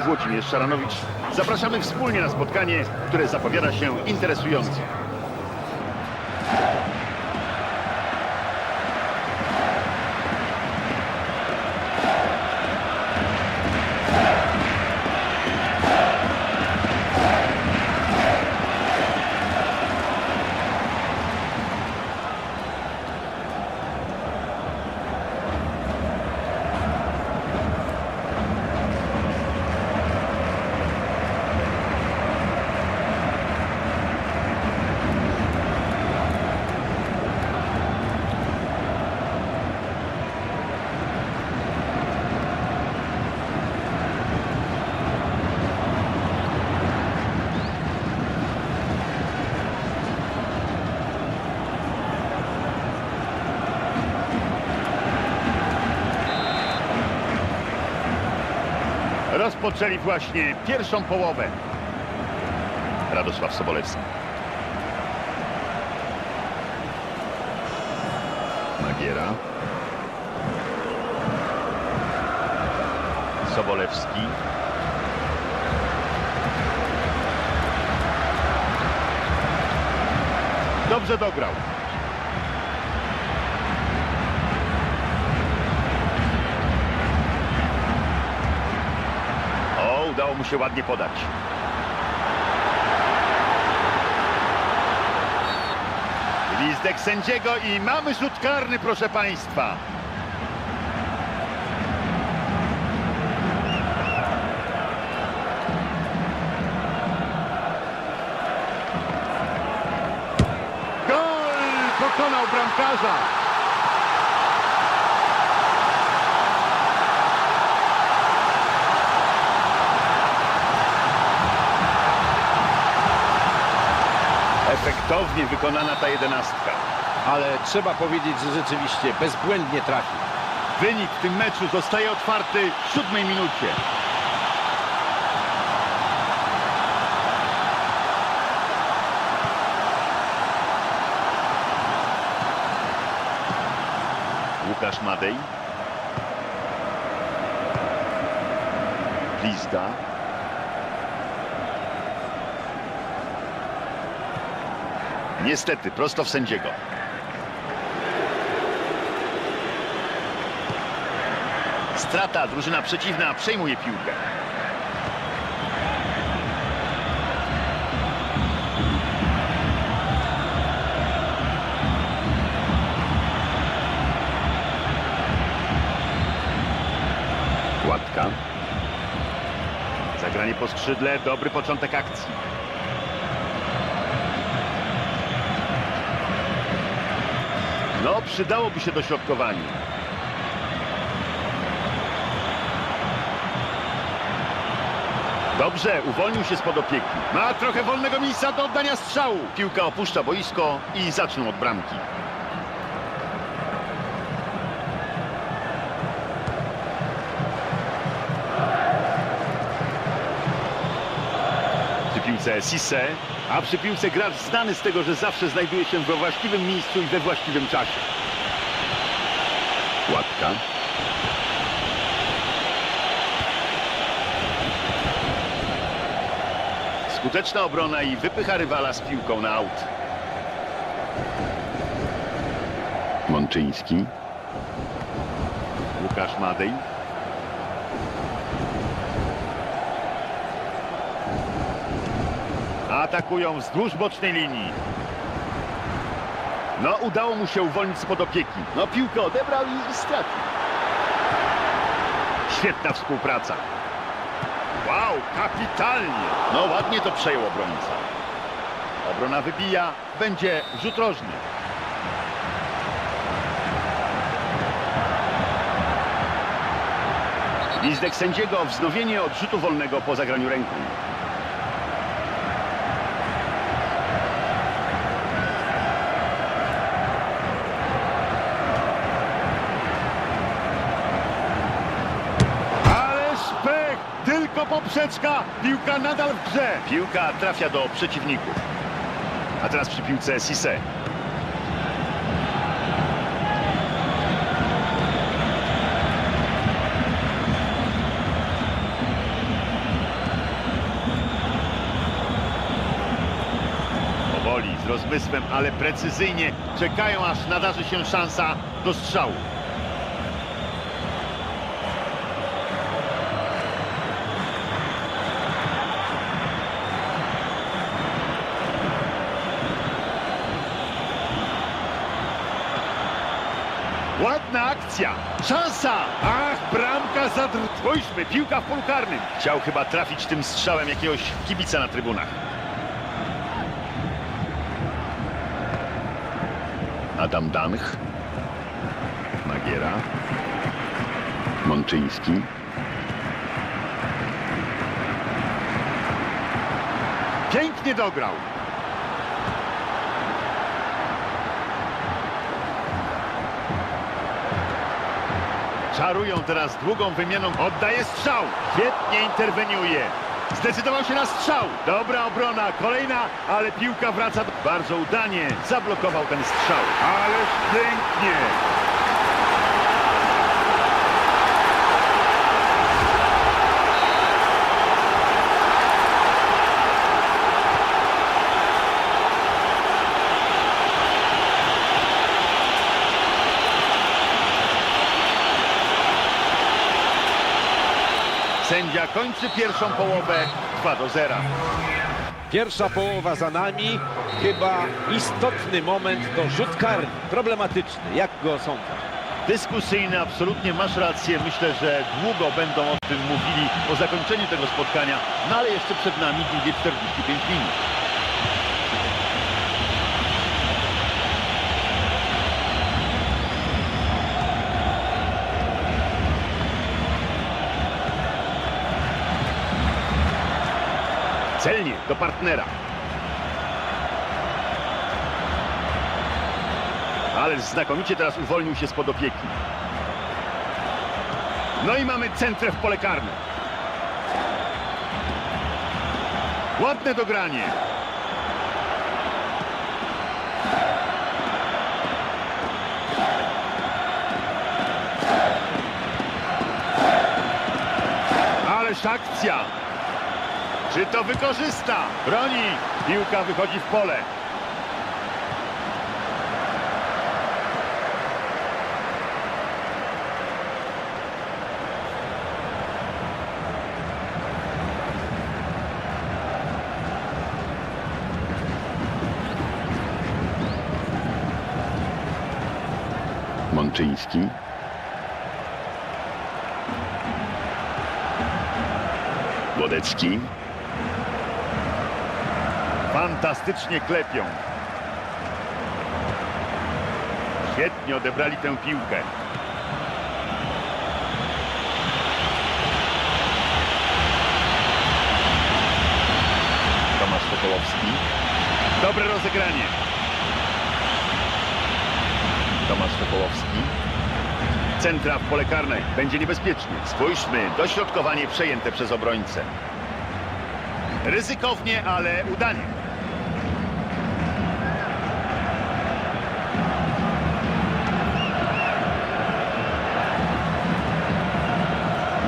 Włodzimierz Szaranowicz. Zapraszamy wspólnie na spotkanie, które zapowiada się interesująco. Rozpoczęli właśnie pierwszą połowę. Radosław Sobolewski. Magiera. Sobolewski. Dobrze dograł. O, udało mu się ładnie podać. Gwizdek sędziego i mamy rzut karny, proszę Państwa. Gol! Pokonał bramkarza. Efektownie wykonana ta jedenastka. ale trzeba powiedzieć, że rzeczywiście bezbłędnie trafił. Wynik w tym meczu zostaje otwarty w siódmej minucie. Łukasz Madej. Blizda. Niestety, prosto w sędziego. Strata, drużyna przeciwna przejmuje piłkę. Łatka. Zagranie po skrzydle, dobry początek akcji. No, przydałoby się dośrodkowanie. Dobrze, uwolnił się spod opieki. Ma trochę wolnego miejsca do oddania strzału. Piłka opuszcza boisko i zaczną od bramki. Piłce Sisse, a przy piłce gracz znany z tego, że zawsze znajduje się we właściwym miejscu i we właściwym czasie. Łatka. Skuteczna obrona i wypycha rywala z piłką na aut. Mączyński. Łukasz Madej. Atakują wzdłuż bocznej linii. No, udało mu się uwolnić spod opieki. No, piłkę odebrał i, i stracił. Świetna współpraca. Wow, kapitalnie! No ładnie to przejął obrońca. Obrona wybija, będzie rzut rożny. Gwizdek sędziego, wznowienie odrzutu wolnego po zagraniu ręką. to poprzeczka. Piłka nadal w grze. Piłka trafia do przeciwników. A teraz przy piłce Sisse. Powoli, z rozmysłem, ale precyzyjnie czekają, aż nadarzy się szansa do strzału. Ładna akcja! Szansa! Ach, bramka zadr... Spójrzmy, piłka w polu karnym. Chciał chyba trafić tym strzałem jakiegoś kibica na trybunach. Adam Danch. Magiera. Mączyński. Pięknie dograł. Czarują teraz długą wymianą. Oddaje strzał. Świetnie interweniuje. Zdecydował się na strzał. Dobra obrona. Kolejna, ale piłka wraca. Bardzo udanie. Zablokował ten strzał. Ależ pięknie. Sędzia kończy pierwszą połowę 2 do 0. Pierwsza połowa za nami. Chyba istotny moment to rzut karny. Problematyczny. Jak go sądzasz? Dyskusyjny, absolutnie masz rację. Myślę, że długo będą o tym mówili po zakończeniu tego spotkania, no ale jeszcze przed nami drugie 45 minut. Celnie do partnera. Ależ znakomicie teraz uwolnił się spod opieki. No i mamy centrę w pole karne. Ładne dogranie. Ależ akcja. Czy to wykorzysta? Broni. Piłka wychodzi w pole. Mączyński. Wodecki. Fantastycznie klepią. Świetnie odebrali tę piłkę. Tomasz Sokołowski. Dobre rozegranie. Tomasz Sokołowski. Centra w pole karne. Będzie niebezpiecznie. Spójrzmy, dośrodkowanie przejęte przez obrońcę. Ryzykownie, ale udanie.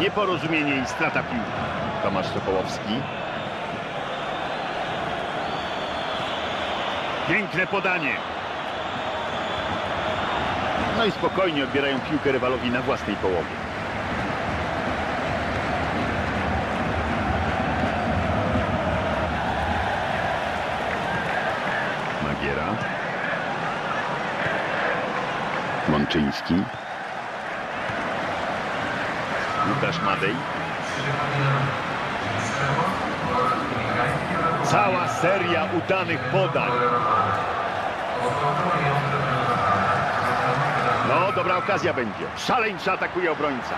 Nieporozumienie i strata piłki. Tomasz Sokołowski. Piękne podanie. No i spokojnie odbierają piłkę rywalowi na własnej połowie. Magiera. Mączyński. Łukasz Madej. Cała seria udanych podań. No, dobra okazja będzie. Szaleńczo atakuje obrońca.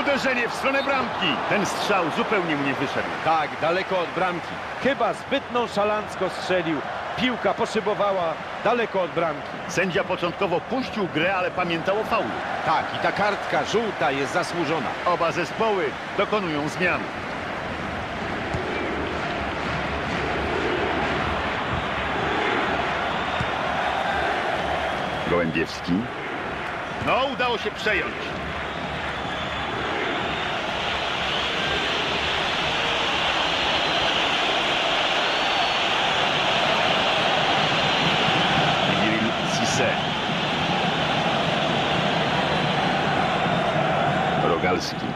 Uderzenie w stronę bramki. Ten strzał zupełnie mu nie wyszedł. Tak, daleko od bramki. Chyba zbyt nonszalancko strzelił. Piłka poszybowała daleko od bramki. Sędzia początkowo puścił grę, ale pamiętał o faulu. Tak, i ta kartka żółta jest zasłużona. Oba zespoły dokonują zmian. Gołębiewski. No, udało się przejąć. Portugalski.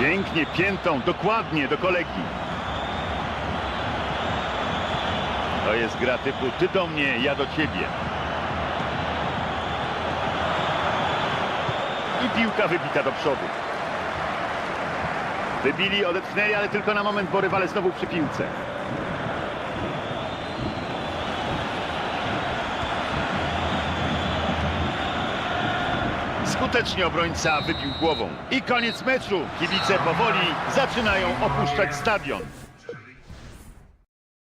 Pięknie piętą, dokładnie do kolegi. To jest gra typu ty do mnie, ja do ciebie. Piłka wybita do przodu. Wybili, odetchnęli, ale tylko na moment, bo rywale znowu przy piłce. Skutecznie obrońca wybił głową. I koniec meczu. Kibice powoli zaczynają opuszczać stadion.